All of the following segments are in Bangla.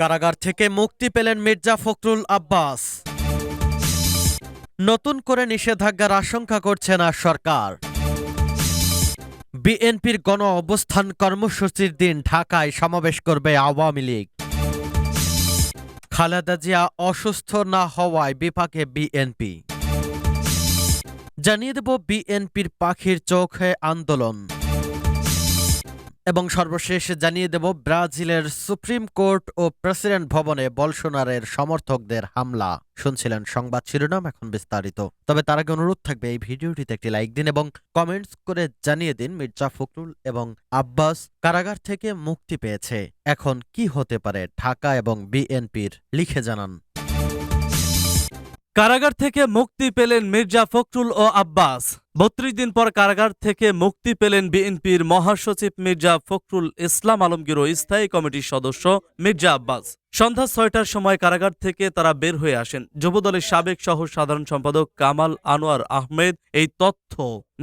কারাগার থেকে মুক্তি পেলেন মির্জা ফখরুল আব্বাস। নতুন করে নিষেধাজ্ঞার আশঙ্কা করছে না সরকার। বিএনপির গণ অবস্থান কর্মসূচির দিন ঢাকায় সমাবেশ করবে আওয়ামী লীগ। খালেদা জিয়া অসুস্থ না হওয়ায় বিপাকে বিএনপি। জানিয়ে দেব বিএনপির পাখির চোখে আন্দোলন। এবং সর্বশেষ জানিয়ে দেব, ব্রাজিলের সুপ্রিম কোর্ট ও প্রেসিডেন্ট ভবনে বলসোনারের সমর্থকদের হামলা। শুনছিলেন সংবাদ শিরোনাম, এখন বিস্তারিত। তবে তার আগে অনুরোধ থাকবে, এই ভিডিওটিতে একটি লাইক দিন এবং কমেন্টস করে জানিয়ে দিন, মির্জা ফখরুল এবং আব্বাস কারাগার থেকে মুক্তি পেয়েছে। এখন কি হতে পারে, ঢাকা এবং বিএনপির লিখে জানান। কারাগার থেকে মুক্তি পেলেন মির্জা ফখরুল ও আব্বাস। বত্রিশ দিন পর কারাগার থেকে মুক্তি পেলেন বিএনপির মহাসচিব মির্জা ফখরুল ইসলাম আলমগীর ও স্থায়ী কমিটির সদস্য মির্জা আব্বাস। সন্ধ্যা ছয়টার সময় কারাগার থেকে তারা বের হয়ে আসেন। যুবদলের সাবেক সহ সাধারণ সম্পাদক কামাল আনোয়ার আহমেদ এই তথ্য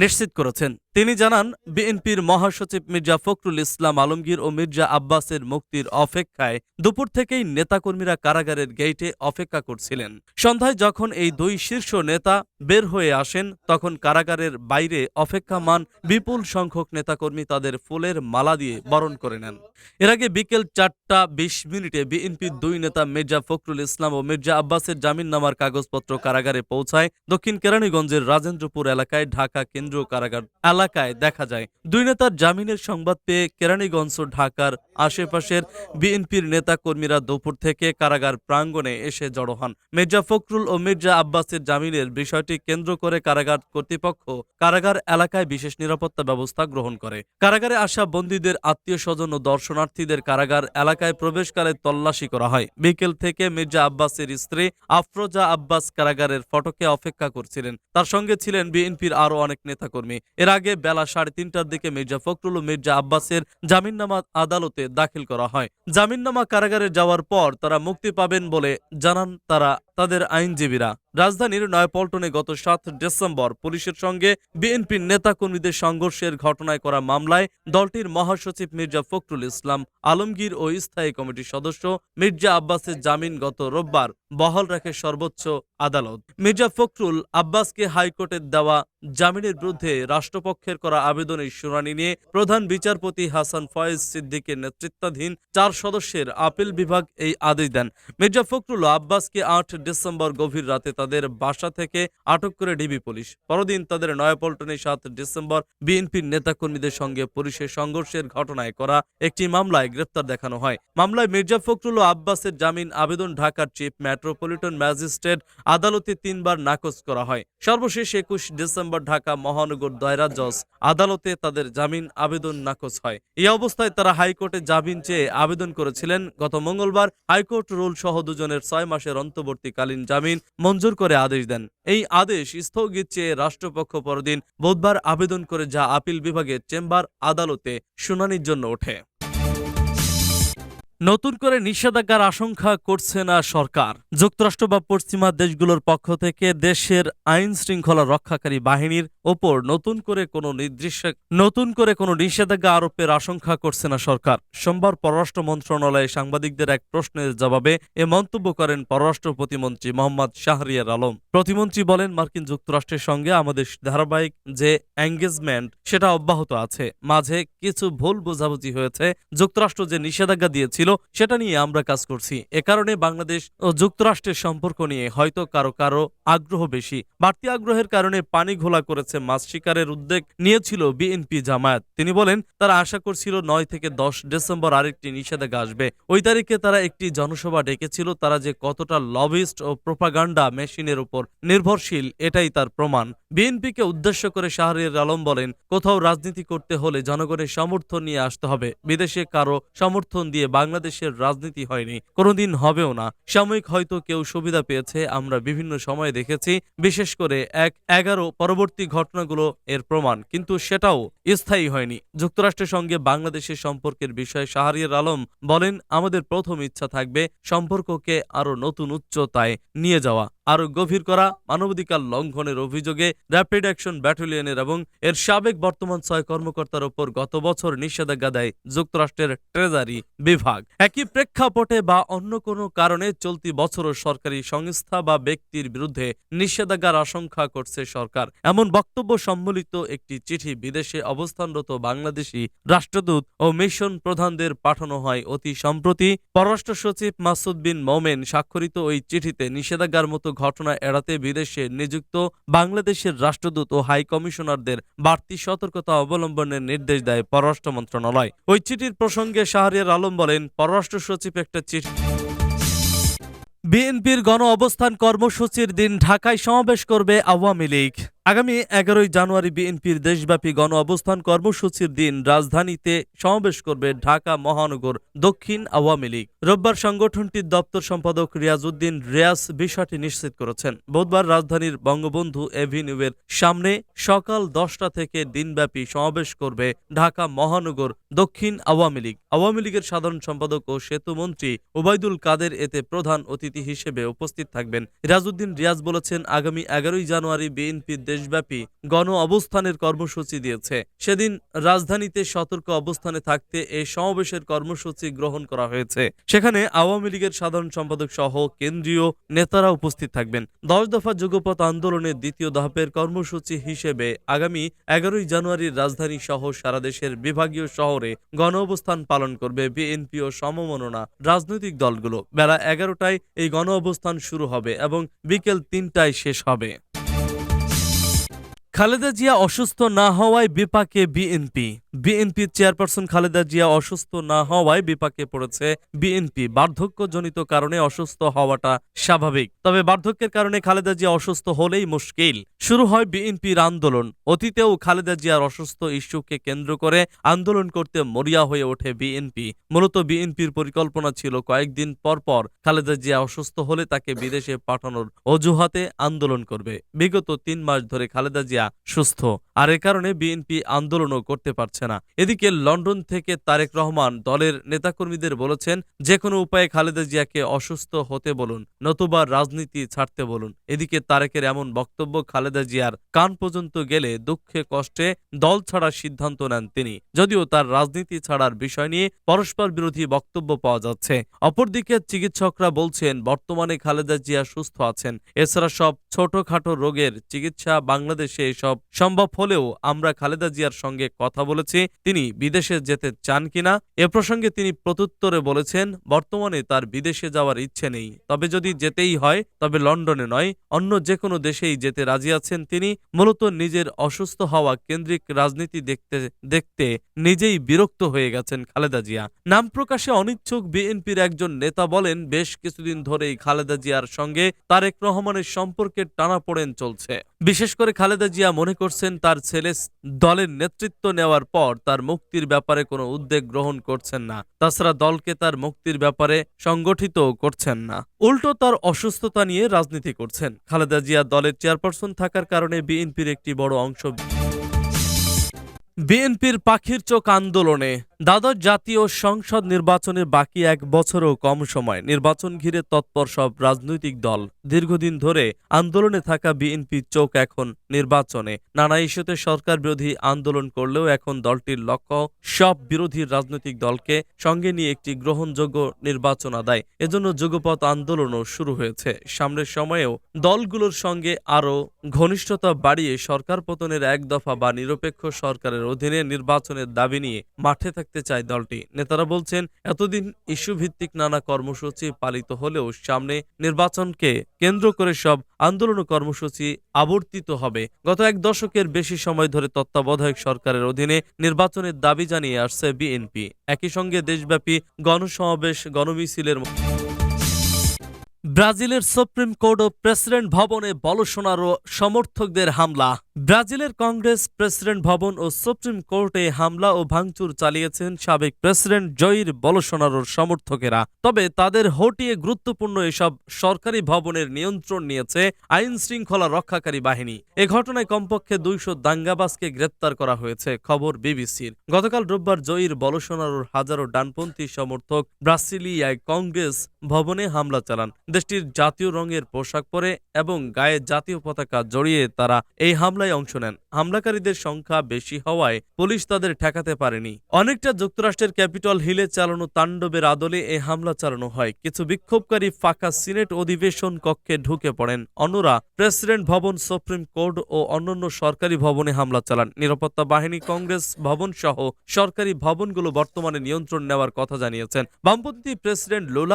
নিশ্চিত করেছেন। তিনি জানান, বিএনপির মহাসচিব মির্জা ফখরুল ইসলাম আলমগীর ও মির্জা আব্বাসের মুক্তির অপেক্ষায় দুপুর থেকেই নেতাকর্মীরা কারাগারের গেইটে অপেক্ষা করছিলেন। সন্ধ্যায় যখন এই দুই শীর্ষ নেতা বের হয়ে আসেন, তখন কারাগারের বাইরে অপেক্ষামান বিপুল সংখ্যক নেতাকর্মী তাদের ফুলের মালা দিয়ে বরণ করে নেন। এর আগে বিকেল চারটা বিশ মিনিটে বিএনপির দুই নেতা মির্জা ফখরুল ইসলাম ও মির্জা আব্বাসের জামিননামার কাগজপত্র কারাগারে পৌঁছায় দক্ষিণ কেরানীগঞ্জের রাজেন্দ্রপুর এলাকায় ঢাকা কেন্দ্রীয় কারাগার এলাকায় দেখা যায়। দুই নেতার জামিনের সংবাদ পেয়ে কেরানীগঞ্জ ও ঢাকার আশেপাশের বিএনপির নেতা কর্মীরা দুপুর থেকে কারাগার প্রাঙ্গণে এসে জড়ো হন। মির্জা ফখরুল ও মির্জা আব্বাসের জামিনের বিষয়টি কেন্দ্র করে কারাগার কর্তৃপক্ষ কারাগার এলাকায় বিশেষ নিরাপত্তা ব্যবস্থা গ্রহণ করে। কারাগারে আসা বন্দীদের আত্মীয় স্বজন ও দর্শনার্থীদের কারাগার এলাকায় প্রবেশকালে তল্লাশি করা হয়। বিকেল থেকে মির্জা আব্বাসের স্ত্রী আফরোজা আব্বাস কারাগারের ফটকে অপেক্ষা করছিলেন। তার সঙ্গে ছিলেন বিএনপির আরও অনেক নেতাকর্মী। এর আগে বেলা সাড়ে তিনটার দিকে মির্জা ফখরুল ও মির্জা আব্বাসের জামিননামা আদালতে দাখিল করা হয়। জামিননামা কারাগারে যাওয়ার পর তারা মুক্তি পাবেন বলে জানান তারা তাদের আইনজীবীরা। রাজধানীর নয়পল্টনে গত সাত ডিসেম্বর পুলিশের সঙ্গে বিএনপির নেতাকর্মীদের সংঘর্ষের ঘটনায় করা মামলায় দলটির মহাসচিব মির্জা ফখরুল ইসলাম, আলমগীর ও স্থায়ী কমিটির সদস্য মির্জা আব্বাসের জামিন গত রোববার বহাল রাখে সর্বোচ্চ আদালত। মির্জা ফখরুল আব্বাসকে হাইকোর্টের দেওয়া জামিনের বিরুদ্ধে রাষ্ট্রপক্ষের করা আবেদনের শুনানি নিয়ে প্রধান বিচারপতি হাসান ফয়েজ সিদ্দিকের নেতৃত্বাধীন চার সদস্যের আপিল বিভাগ এই আদেশ দেন। মির্জা ফখরুল আব্বাসকে আট ডিসেম্বর গভীর রাতে তাদের বাসা থেকে আটক করে ডিবি পুলিশ। পরদিন তাদের নয়াপল্টনে সাত ডিসেম্বর বিএনপির নেতাকর্মীদের সঙ্গে পুলিশের সংঘর্ষের ঘটনায় করা একটি মামলায় গ্রেপ্তার দেখানো হয়। মামলায় মির্জা ফখরুল আব্বাসের জামিন আবেদন ঢাকার চিফ মেট্রোপলিটন ম্যাজিস্ট্রেট আদালতে তিনবার নাকচ করা হয়। সর্বশেষ একুশ ডিসেম্বর ঢাকা মহানগর দায়রা জজ আদালতে তাদের জামিন আবেদন নাকচ হয়। এই অবস্থায় তারা হাইকোর্টে জামিন চেয়ে আবেদন করেছিলেন। গত মঙ্গলবার হাইকোর্ট রুল সহ দুজনের ছয় মাসের অন্তর্বর্তীকালীন জামিন মঞ্জুর করে আদেশ দেন। এই আদেশ স্থগিত চেয়ে রাষ্ট্রপক্ষ পরদিন বুধবার আবেদন করে যা আপিল বিভাগের চেম্বার আদালতে শুনানির জন্য ওঠে। নতুন করে নিষেধাজ্ঞার আশঙ্কা করছে না সরকার। যুক্তরাষ্ট্র বা পশ্চিমা দেশগুলোর পক্ষ থেকে দেশের আইন শৃঙ্খলা রক্ষাকারী বাহিনীর ওপর নতুন করে কোনো নির্দিষ্ট, নতুন করে কোনো নিষেধাজ্ঞা আরোপের আশঙ্কা করছে না সরকার। সোমবার পররাষ্ট্র মন্ত্রণালয়ে সাংবাদিকদের এক প্রশ্নের জবাবে এ মন্তব্য করেন পররাষ্ট্র প্রতিমন্ত্রী মোহাম্মদ শাহরিয়ার আলম। প্রতিমন্ত্রী বলেন, মার্কিন যুক্তরাষ্ট্রের সঙ্গে আমাদের ধারাবাহিক যে এঙ্গেজমেন্ট সেটা অব্যাহত আছে। মাঝে কিছু ভুল বোঝাবুঝি হয়েছে। যুক্তরাষ্ট্র যে নিষেধাজ্ঞা দিয়েছিল, সেটা নিয়ে আমরা কাজ করছি। এ কারণে বাংলাদেশ ও যুক্তরাষ্ট্রের সম্পর্ক নিয়ে হয়তো কারও কারও আগ্রহ বেশি। বাড়তি আগ্রহের কারণে পানি ঘোলা করেছে মাছ শিকারের উদ্যোগ নিয়েছিল বিএনপি জামায়াত। তিনি বলেন, তারা আশা করছিল নয় থেকে দশ ডিসেম্বর আরেকটি নিষেধাজ্ঞা আসবে। ওই তারিখে তারা একটি জনসভা ডেকেছিল, তারা যে কতটা লবিস্ট ও প্রোপাগান্ডা মেশিনের উপর নির্ভরশীল, এটাই তার প্রমাণ। বিএনপিকে উদ্দেশ্য করে শাহরিয়ার আলম বলেন, কোথাও রাজনীতি করতে হলে জনগণের সমর্থন নিয়ে আসতে হবে। বিদেশে কারও সমর্থন দিয়ে বাংলাদেশের রাজনীতি হয়নি। কোনোদিন হবেও না। সাময়িক হয়তো কেউ সুবিধা পেয়েছে, আমরা বিভিন্ন সময়ে দেখেছি, বিশেষ করে এক এগারো পরবর্তী ঘটনাগুলো এর প্রমাণ। কিন্তু সেটাও স্থায়ী হয়নি। যুক্তরাষ্ট্রের সঙ্গে বাংলাদেশের সম্পর্কের বিষয়ে শাহরিয়ার আলম বলেন, আমাদের প্রথম ইচ্ছা থাকবে সম্পর্ককে আরও নতুন উচ্চতায় নিয়ে যাওয়া। আরও গভীর করা মানবাধিকার লঙ্ঘনের অভিযোগে র্যাপিড অ্যাকশন ব্যাটালিয়নের এবং এর সাবেক বর্তমান ছয় কর্মকর্তার ওপর গত বছর নিষেধাজ্ঞা দেয় যুক্তরাষ্ট্রের ট্রেজারি বিভাগ। একই প্রেক্ষাপটে বা অন্য কোনো কারণে চলতি বছরও সরকারি সংস্থা বা ব্যক্তির বিরুদ্ধে নিষেধাজ্ঞার আশঙ্কা করছে সরকার। এমন বক্তব্য সম্বলিত একটি চিঠি বিদেশে অবস্থানরত বাংলাদেশি রাষ্ট্রদূত ও মিশন প্রধানদের পাঠানো হয়। অতি সম্প্রতি পররাষ্ট্র সচিব মাসুদ বিন মোমেন স্বাক্ষরিত ওই চিঠিতে নিষেধাজ্ঞার মতো ঘটনা এড়াতে বিদেশে নিযুক্ত বাংলাদেশের রাষ্ট্রদূত ও হাই কমিশনারদের বাড়তি সতর্কতা অবলম্বনের নির্দেশ দেয় পররাষ্ট্র মন্ত্রণালয়। ওই চিঠির প্রসঙ্গে শাহরিয়ার আলম বলেন, পররাষ্ট্র সচিব একটা চিঠি। বিএনপির গণ অবস্থান কর্মসূচির দিন ঢাকায় সমাবেশ করবে আওয়ামী লীগ। আগামী এগারোই জানুয়ারি বিএনপির দেশব্যাপী গণ অবস্থান কর্মসূচির দিন রাজধানীতে সমাবেশ করবে ঢাকা মহানগর দক্ষিণ আওয়ামী লীগ। রোববার সংগঠনটির দপ্তর সম্পাদক রিয়াজউদ্দিন রিয়াজ বিষয়টি নিশ্চিত করেছেন। বুধবার রাজধানীর বঙ্গবন্ধু এভিনিউয়ের সামনে সকাল দশটা থেকে দিনব্যাপী সমাবেশ করবে ঢাকা মহানগর দক্ষিণ আওয়ামী লীগ। আওয়ামী লীগের সাধারণ সম্পাদক ও সেতুমন্ত্রী ওবায়দুল কাদের এতে প্রধান অতিথি হিসেবে উপস্থিত থাকবেন। রাজউদ্দিন রিয়াজ বলেছেন, আগামী এগারোই জানুয়ারি বিএনপির দেশব্যাপী গণ অবস্থানের কর্মসূচি দিয়েছে। সেদিন রাজধানীতে সতর্ক অবস্থানে থাকতে এই সমাবেশের কর্মসূচি গ্রহণ করা হয়েছে। সেখানে আওয়ামী লীগের সাধারণ সম্পাদক সহ কেন্দ্রীয় নেতারা উপস্থিত থাকবেন। দশ দফা যুগপথ আন্দোলনের দ্বিতীয় ধাপের কর্মসূচি হিসেবে আগামী এগারোই জানুয়ারির রাজধানী সহ সারা দেশের বিভাগীয় শহরে গণ অবস্থান পালন করবে বিএনপি ও সমমননা রাজনৈতিক দলগুলো। বেলা এগারোটায় এই গণ অবস্থান শুরু হবে এবং বিকেল তিনটায় শেষ হবে। খালেদা জিয়া অসুস্থ না হওয়ায় বিপাকে বিএনপি। বিএনপির চেয়ারপারসন খালেদা জিয়া অসুস্থ না হওয়ায় বিপাকে পড়েছে বিএনপি। বার্ধক্যজনিত কারণে অসুস্থ হওয়াটা স্বাভাবিক। তবে বার্ধক্যের কারণে খালেদা জিয়া অসুস্থ হলেই মুশকিল। শুরু হয় বিএনপির আন্দোলন। অতীতেও খালেদা জিয়ার অসুস্থ ইস্যুকে কেন্দ্র করে আন্দোলন করতে মরিয়া হয়ে ওঠে বিএনপি। মূলত বিএনপির পরিকল্পনা ছিল কয়েকদিন পর পর খালেদা জিয়া অসুস্থ হলে তাকে বিদেশে পাঠানোর অজুহাতে আন্দোলন করবে। বিগত তিন মাস ধরে খালেদা জিয়া সুস্থ। আর এ কারণে বিএনপি আন্দোলনও করতে পারছে না। এদিকে লন্ডন থেকে তারেক রহমান দলের নেতাকর্মীদের বলেছেন যে কোনো উপায়ে খালেদা জিয়াকে অসুস্থ হতে বলুন, নতুবা রাজনীতি ছাড়তে বলুন। এদিকে তারেকের এমন বক্তব্য খালেদা জিয়ার কান পর্যন্ত গেলে দুঃখে কষ্টে দল ছাড়ার সিদ্ধান্ত নেন তিনি। যদিও তার রাজনীতি ছাড়ার বিষয় নিয়ে পরস্পর বিরোধী বক্তব্য পাওয়া যাচ্ছে। অপরদিকে চিকিৎসকরা বলছেন, বর্তমানে খালেদা জিয়া সুস্থ আছেন। এছাড়া সব ছোটখাটো রোগের চিকিৎসা বাংলাদেশে সব সম্ভব হলেও আমরা খালেদা জিয়ার সঙ্গে কথা বলেছি। তিনি বিদেশে যেতে চান কিনা, এ প্রসঙ্গে তিনি প্রত্যুত্তরে বলেছেন, বর্তমানে তার বিদেশে যাওয়ার ইচ্ছে নেই। তবে যদি যেতেই হয়, তবে লন্ডনে নয়, অন্য যে কোনো দেশেই যেতে রাজি আছেন তিনি। মূলত নিজের অসুস্থ হওয়া কেন্দ্রিক রাজনীতি দেখতে দেখতে নিজেই বিরক্ত হয়ে গেছেন খালেদা জিয়া। নাম প্রকাশে অনিচ্ছুক বিএনপির একজন নেতা বলেন, বেশ কিছুদিন ধরেই খালেদা জিয়ার সঙ্গে তারেক রহমানের সম্পর্কের টানাপোড়েন চলছে। বিশেষ করে খালেদা জিয়া মনে করছেন, তার ছেলে দলের নেতৃত্ব নেওয়ার পর তার মুক্তির ব্যাপারে কোনো উদ্যোগ গ্রহণ করছেন না। তাছাড়া দলকে তার মুক্তির ব্যাপারে সংগঠিত করছেন না। উল্টো তার অসুস্থতা নিয়ে রাজনীতি করছেন। খালেদা জিয়া দলের চেয়ারপারসন থাকার কারণে বিএনপির একটি বড় অংশ। বিএনপির পাখির চোখ আন্দোলনে দ্বাদশ জাতীয় সংসদ নির্বাচনের বাকি এক বছরও কম সময়। নির্বাচন ঘিরে তৎপর সব রাজনৈতিক দল। দীর্ঘদিন ধরে আন্দোলনে থাকা বিএনপির চোখ এখন নির্বাচনে। নানা ইস্যুতে সরকার বিরোধী আন্দোলন করলেও এখন দলটির লক্ষ্য সব বিরোধী রাজনৈতিক দলকে সঙ্গে নিয়ে একটি গ্রহণযোগ্য নির্বাচন আদায়। এজন্য যুগপথ আন্দোলনও শুরু হয়েছে। সামনের সময়েও দলগুলোর সঙ্গে আরও ঘনিষ্ঠতা বাড়িয়ে সরকার পতনের এক দফা বা নিরপেক্ষ সরকারের অধীনে নির্বাচনের দাবি নিয়ে মাঠে থাকতে চায় দলটি। নেতারা বলছেন, এতদিন ইস্যু ভিত্তিক নানা কর্মসূচি পালিত হলেও সামনে নির্বাচনকে কেন্দ্র করে সব আন্দোলন কর্মসূচি আবর্তিত হবে গত এক দশকের বেশি সময় ধরে তত্ত্বাবধায়ক সরকারের অধীনে নির্বাচনের দাবি জানিয়ে আসছে বিএনপি। একই সঙ্গে দেশব্যাপী গণসমাবেশ, গণমিছিলের ব্রাজিলের সুপ্রিম কোর্ট ও প্রেসিডেন্ট ভবনে বলসোনারো সমর্থকদের হামলা। ব্রাজিলের কংগ্রেস প্রেসিডেন্ট ভবন ও সুপ্রিম কোর্টে হামলা ও ভাঙচুর চালিয়েছেন সাবেক প্রেসিডেন্ট জয়ীর বলসোনারোর সমর্থকেরা। তবে তাদের হটিয়ে গুরুত্বপূর্ণ এসব সরকারি ভবনের নিয়ন্ত্রণ নিয়েছে আইন শৃঙ্খলা রক্ষাকারী বাহিনী। এ ঘটনায় কমপক্ষে দুইশো দাঙ্গাবাজকে গ্রেপ্তার করা হয়েছে, খবর বিবিসির। গতকাল রোববার জয়ীর বলসোনারোর হাজারো ডানপন্থী সমর্থক ব্রাসিলিয়ায় কংগ্রেস ভবনে হামলা চালান। দেশটির জাতীয় রঙের পোশাক পরে এবং গায়ে জাতীয় পতাকা জড়িয়ে তারা এই হামলায় অংশ নেন। হামলাকারীদের সংখ্যা বেশি হওয়ায় পুলিশ তাদের ঠেকাতে পারেনি। অনেকটা যুক্তরাষ্ট্রের ক্যাপিটল হিলে চালানো তাণ্ডবের আদলে এই হামলা চালানো হয়। কিছু বিক্ষোভকারী ফাঁকা সিনেট অধিবেশন কক্ষে ঢুকে পড়েন। অন্যরা প্রেসিডেন্ট ভবন, সুপ্রিম কোর্ট ও অন্যান্য সরকারি ভবনে হামলা চালান। নিরাপত্তা বাহিনী, কংগ্রেস ভবন সহ সরকারি ভবনগুলো বর্তমানে নিয়ন্ত্রণ নেওয়ার কথা জানিয়েছেন। বামপন্থী প্রেসিডেন্ট লোলা